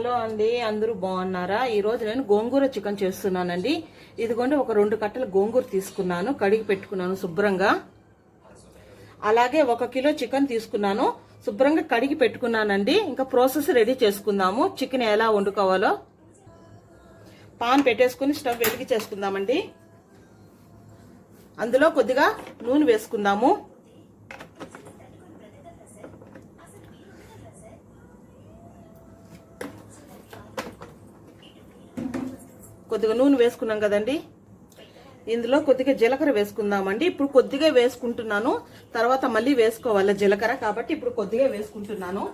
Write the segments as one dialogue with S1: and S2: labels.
S1: Hello అండి అందరూ బాగున్నారా? ఈరోజు నేను గోంగూర చికెన్ చేస్తున్నానండి. ఇదిగోండి ఒక రెండు కట్టలు గోంగూర తీసుకున్నాను కడిగి పెట్టుకున్నాను శుభ్రంగా. అలాగే ఒక కిలో చికెన్ తీసుకున్నాను శుభ్రంగా కడిగి పెట్టుకున్నానండి. ఇంకా ప్రాసెస్ రెడీ చేసుకుందాము చికెన్ ఎలా వండుకోవాలో. పాన్ పెట్టేసుకుని స్టవ్ వెలిగి చేసుకుందామండి. అందులో కొద్దిగా నూనె వేసుకుందాము. కొద్దిగా నూనె వేసుకున్నాం కదండి. ఇందులో కొద్దిగా జీలకర్ర వేసుకుందామండి. ఇప్పుడు కొద్దిగా వేసుకుంటున్నాను. తర్వాత మళ్ళీ వేసుకోవాలి జీలకర్ర కాబట్టి ఇప్పుడు కొద్దిగా వేసుకుంటున్నాను.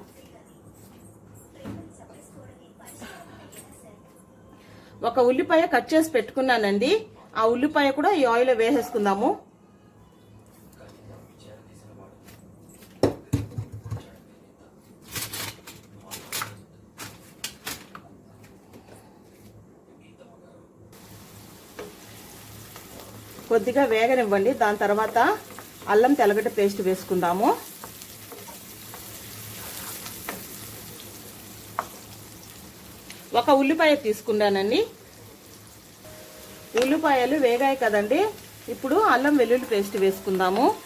S1: ఒక ఉల్లిపాయ కట్ చేసి పెట్టుకున్నానండి. ఆ ఉల్లిపాయ కూడా ఈ ఆయిల్లో వేసేసుకుందాము. కొద్దిగా వేగనివ్వండి. దాని తర్వాత అల్లం తెల్లగడ్డ పేస్ట్ వేసుకుందాము. ఒక ఉల్లిపాయ తీసుకున్నానండి. ఉల్లిపాయలు వేగాయి కదండి. ఇప్పుడు అల్లం వెల్లుల్లి పేస్ట్ వేసుకుందాము.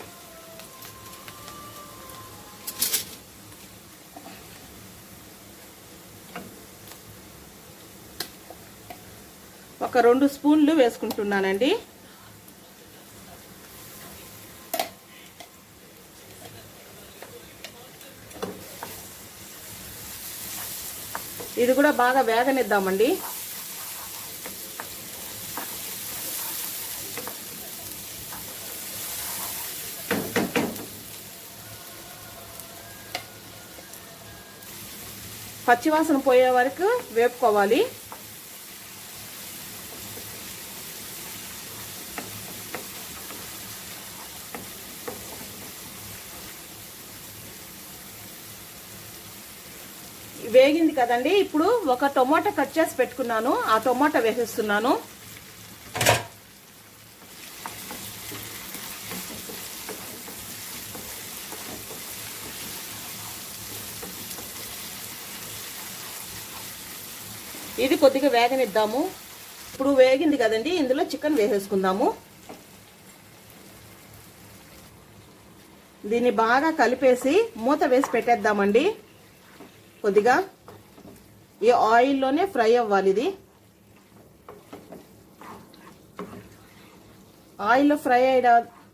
S1: ఒక రెండు స్పూన్లు వేసుకుంటున్నానండి. ఇది కూడా బాగా వేగనిద్దామండి. పచ్చివాసన పోయే వరకు వేపుకోవాలి వేగింది కదండి ఇప్పుడు ఒక టొమాటో కట్ చేసి పెట్టుకున్నాను. ఆ టొమాటో వేసేస్తున్నాను. ఇది కొద్దిగా వేగనిద్దాము. ఇప్పుడు వేగింది కదండి ఇందులో చికెన్ వేసేసుకుందాము. దీన్ని బాగా కలిపేసి మూత వేసి పెట్టేద్దామండి. కొద్దిగా ఈ ఆయిల్లోనే ఫ్రై అవ్వాలి ఇది. ఆయిల్లో ఫ్రై అయిన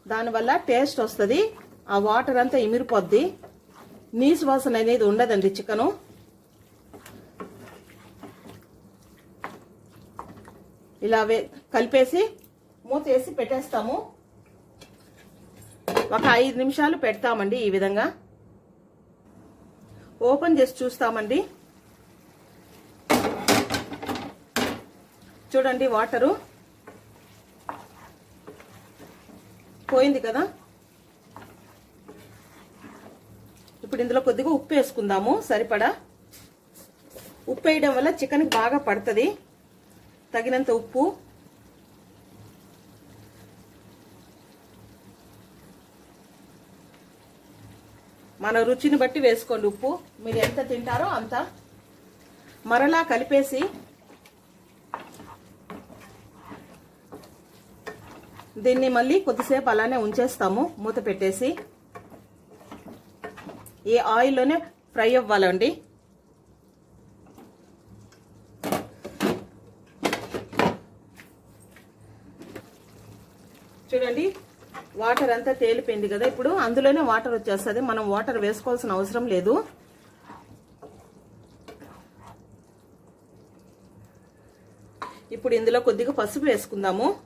S1: దానివల్ల టేస్ట్ వస్తుంది. ఆ వాటర్ అంతా ఇమిరిపోద్ది. నీసు వాసన అనేది ఉండదండి చికెను. ఇలా కలిపేసి మూత వేసి పెట్టేస్తాము. ఒక ఐదు నిమిషాలు పెడతామండి ఈ విధంగా. ఓపెన్ చేసి చూస్తామండి. చూడండి వాటరు పోయింది కదా? ఇప్పుడు ఇందులో కొద్దిగా ఉప్పు వేసుకుందాము సరిపడా? ఉప్పు వేయడం వల్ల చికెన్ బాగా పడుతుంది. తగినంత ఉప్పు. మన రుచిని బట్టి వేసుకోండి ఉప్పు. మీరు ఎంత తింటారో అంత. మరలా కలిపేసి దీన్ని మళ్ళీ కొద్దిసేపు అలానే ఉంచేస్తాము. మూత పెట్టేసి ఈ ఆయిల్లోనే ఫ్రై అవ్వాలండి. చూడండి వాటర్ అంతా తేలిపోయింది కదా. ఇప్పుడు అందులోనే వాటర్ వచ్చేస్తుంది. మనం వాటర్ వేసుకోవాల్సిన అవసరం లేదు. ఇప్పుడు ఇందులో కొద్దిగా పసుపు వేసుకుందాము.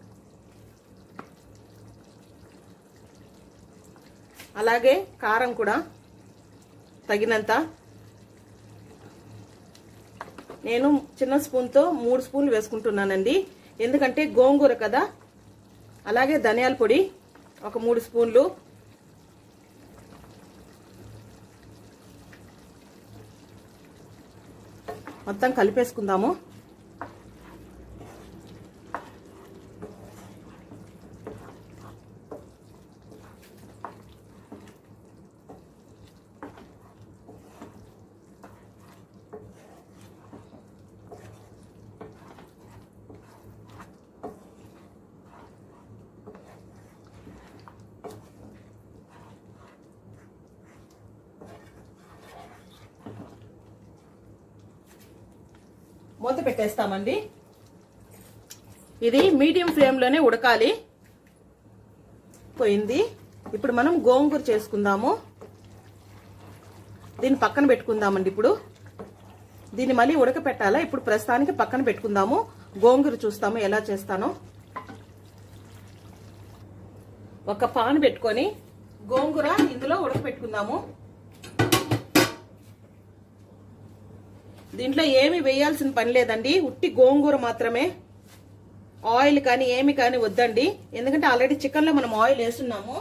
S1: అలాగే కారం కూడా తగినంత. నేను చిన్న స్పూన్తో మూడు స్పూన్లు వేసుకుంటున్నానండి. ఎందుకంటే గోంగూర కదా. అలాగే ధనియాల పొడి ఒక మూడు స్పూన్లు. మొత్తం కలిపేసుకుందాము. మూత పెట్టేస్తామండి. ఇది మీడియం ఫ్లేమ్లోనే ఉడకాలి. పోయింది. ఇప్పుడు మనం గోంగూర చేసుకుందాము. దీన్ని పక్కన పెట్టుకుందామండి ఇప్పుడు. దీన్ని మళ్ళీ ఉడకపెట్టాలా? ఇప్పుడు ప్రస్తుతానికి పక్కన పెట్టుకుందాము. గోంగూర చూస్తాము ఎలా చేస్తానో. ఒక పాన్ పెట్టుకొని గోంగూర ఇందులో ఉడకపెట్టుకుందాము. దీంట్లో ఏమి వేయాల్సిన పని లేదండి. ఉట్టి గోంగూర మాత్రమే. ఆయిల్ కానీ ఏమి కానీ వద్దండి. ఎందుకంటే ఆల్రెడీ చికెన్లో మనం ఆయిల్ వేస్తున్నాము.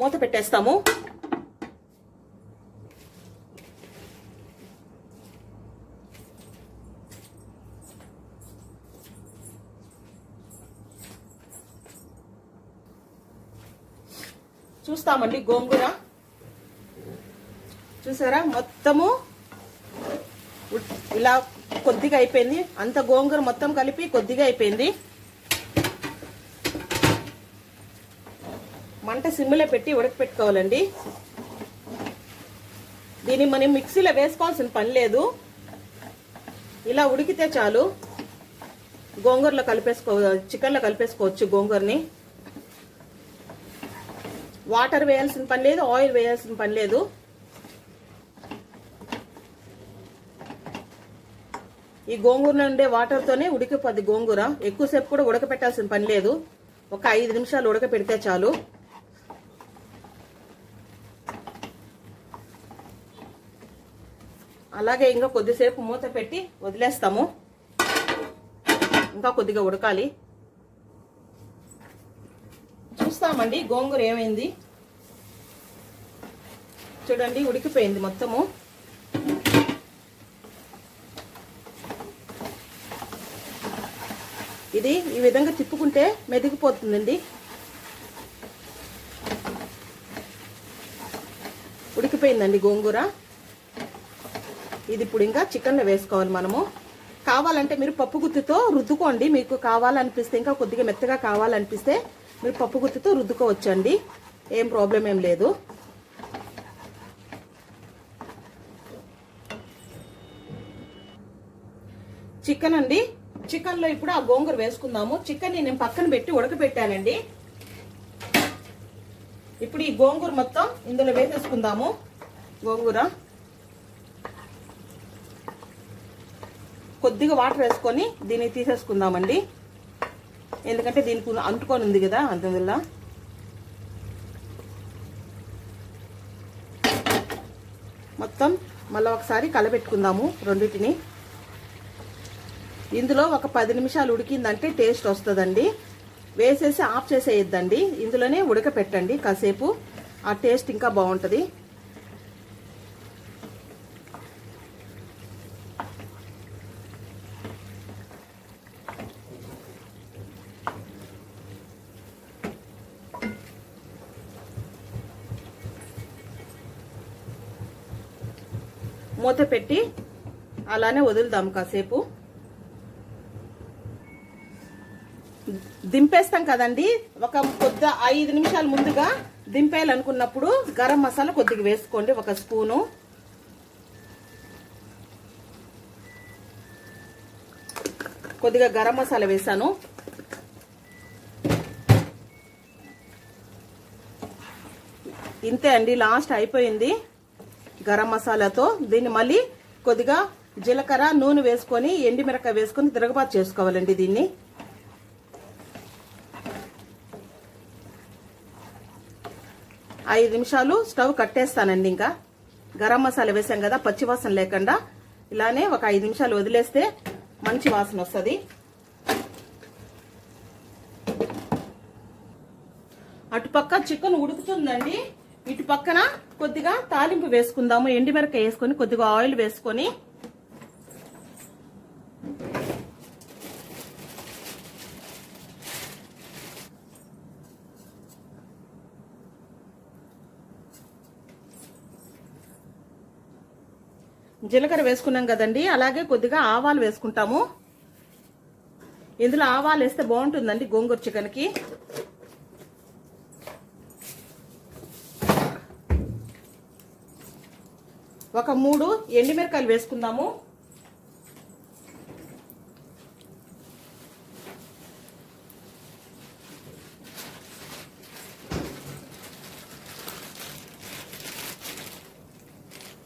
S1: మూత పెట్టేస్తాము. చూస్తామండి గోంగూర. చూసారా? మొత్తము ఇలా కొద్దిగా అయిపోయింది. అంత గోంగూర మొత్తం కలిపి కొద్దిగా అయిపోయింది. మంట సిమ్లో పెట్టి ఉడకపెట్టుకోవాలండి. దీన్ని మనం మిక్సీలో వేసుకోవాల్సిన పని లేదు. ఇలా ఉడికితే చాలు. గోంగూరలో కలిపేసుకో చికెన్లో కలిపేసుకోవచ్చు గోంగూరని. వాటర్ వేయాల్సిన పని లేదు ఆయిల్ వేయాల్సిన పని లేదు. ఈ గోంగూరలో ఉండే వాటర్తోనే ఉడికిపోద్ది గోంగూర. ఎక్కువసేపు కూడా ఉడకపెట్టాల్సిన పని లేదు. ఒక ఐదు నిమిషాలు ఉడకపెడితే చాలు. అలాగే ఇంకా కొద్దిసేపు మూత పెట్టి వదిలేస్తాము. ఇంకా కొద్దిగా ఉడకాలి. చూస్తామండి. గోంగూర ఏమైంది? చూడండి ఉడికిపోయింది మొత్తము. ఇది ఈ విధంగా తిప్పుకుంటే మెదిగిపోతుందండి. ఉడికిపోయిందండి గోంగూర. ఇది ఇప్పుడు ఇంకా చికెన్లో వేసుకోవాలి మనము. కావాలంటే మీరు పప్పు గుత్తితో రుద్దుకోండి. మీకు కావాలనిపిస్తే ఇంకా కొద్దిగా మెత్తగా కావాలనిపిస్తే మీరు పప్పు గుత్తితో రుద్దుకోవచ్చండి. ఏం ప్రాబ్లం ఏం లేదు. చికెన్ అండి. చికెన్లో ఇప్పుడు ఆ గోంగూర వేసుకుందాము. చికెన్ నేను పక్కన పెట్టి ఉడకబెట్టానండి. ఇప్పుడు ఈ గోంగూర మొత్తం ఇందులో వేసేసుకుందాము. గోంగూర. కొద్దిగా వాటర్ వేసుకొని దీన్ని తీసేసుకుందామండి. ఎందుకంటే దీనికి అంటుకొని ఉంది కదా అందువల్ల మొత్తం మళ్ళీ ఒకసారి కలబెట్టుకుందాము రెండింటిని. ఇందులో ఒక పది నిమిషాలు ఉడికిందంటే టేస్ట్ వస్తుందండి. వేసేసి ఆఫ్ చేసేయద్దండి. ఇందులోనే ఉడకపెట్టండి కాసేపు. ఆ టేస్ట్ ఇంకా బాగుంటుంది. మూత పెట్టి అలానే వదులుదాం కాసేపు. దింపేస్తాం కదండి. ఒక కొద్ది ఐదు నిమిషాల ముందుగా దింపేయాలనుకున్నప్పుడు గరం మసాలా కొద్దిగా వేసుకోండి ఒక స్పూను. కొద్దిగా గరం మసాలా వేసాను. ఇంతే అండి లాస్ట్ అయిపోయింది. గరం మసాలాతో దీన్ని మళ్ళీ కొద్దిగా జీలకర్ర నూనె వేసుకొని ఎండిమిరకాయ వేసుకొని తిరగబాటు చేసుకోవాలండి దీన్ని. ఐదు నిమిషాలు స్టవ్ కట్టేస్తానండి ఇంకా. గరం మసాలా వేసాం కదా పచ్చివాసన లేకుండా. ఇలానే ఒక ఐదు నిమిషాలు వదిలేస్తే మంచి వాసన వస్తుంది. అటుపక్క చికెన్ ఉడుకుతుందండి. ఇటు పక్కన కొద్దిగా తాలింపు వేసుకుందాము ఎండిమిరకాయ వేసుకొని కొద్దిగా ఆయిల్ వేసుకొని. జీలకర్ర వేసుకున్నాం కదండి అలాగే కొద్దిగా ఆవాలు వేసుకుంటాము. ఇందులో ఆవాలు వేస్తే బాగుంటుందండి గోంగూర చికెన్కి. ఒక మూడు ఎండిమిరకాయలు వేసుకుందాము.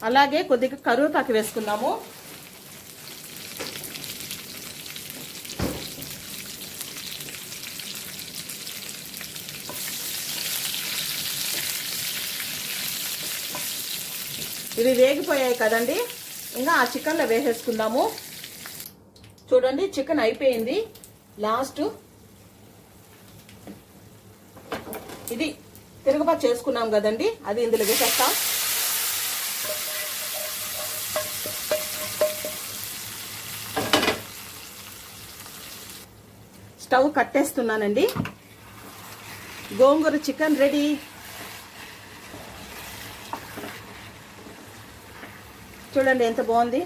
S1: అలాగే కొద్దిగా కరివేపాకు వేసుకుందాము. ఇవి వేగిపోయాయి కదండి. ఇంకా ఆ చికెన్లో వేసేసుకుందాము. చూడండి చికెన్ అయిపోయింది. లాస్ట్. ఇది తిరగబాటు చేసుకున్నాం కదండి. అది ఇందులో వేసేస్తాం. స్టవ్ కట్టేస్తున్నానండి. Gongura chicken ready. చూడండి ఎంత బాగుంది.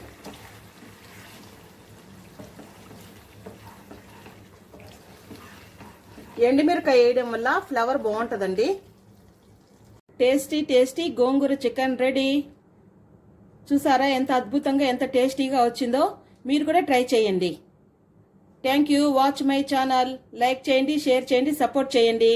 S1: ఎండుమిరకాయ వేయడం వల్ల ఫ్లవర్ బాగుంటుందండి. Tasty tasty gongura chicken ready. చూసారా ఎంత అద్భుతంగా ఎంత టేస్టీగా వచ్చిందో? మీరు కూడా ట్రై చేయండి. Thank you watch my channel like చేయండి షేర్ చేయండి సపోర్ట్ చేయండి.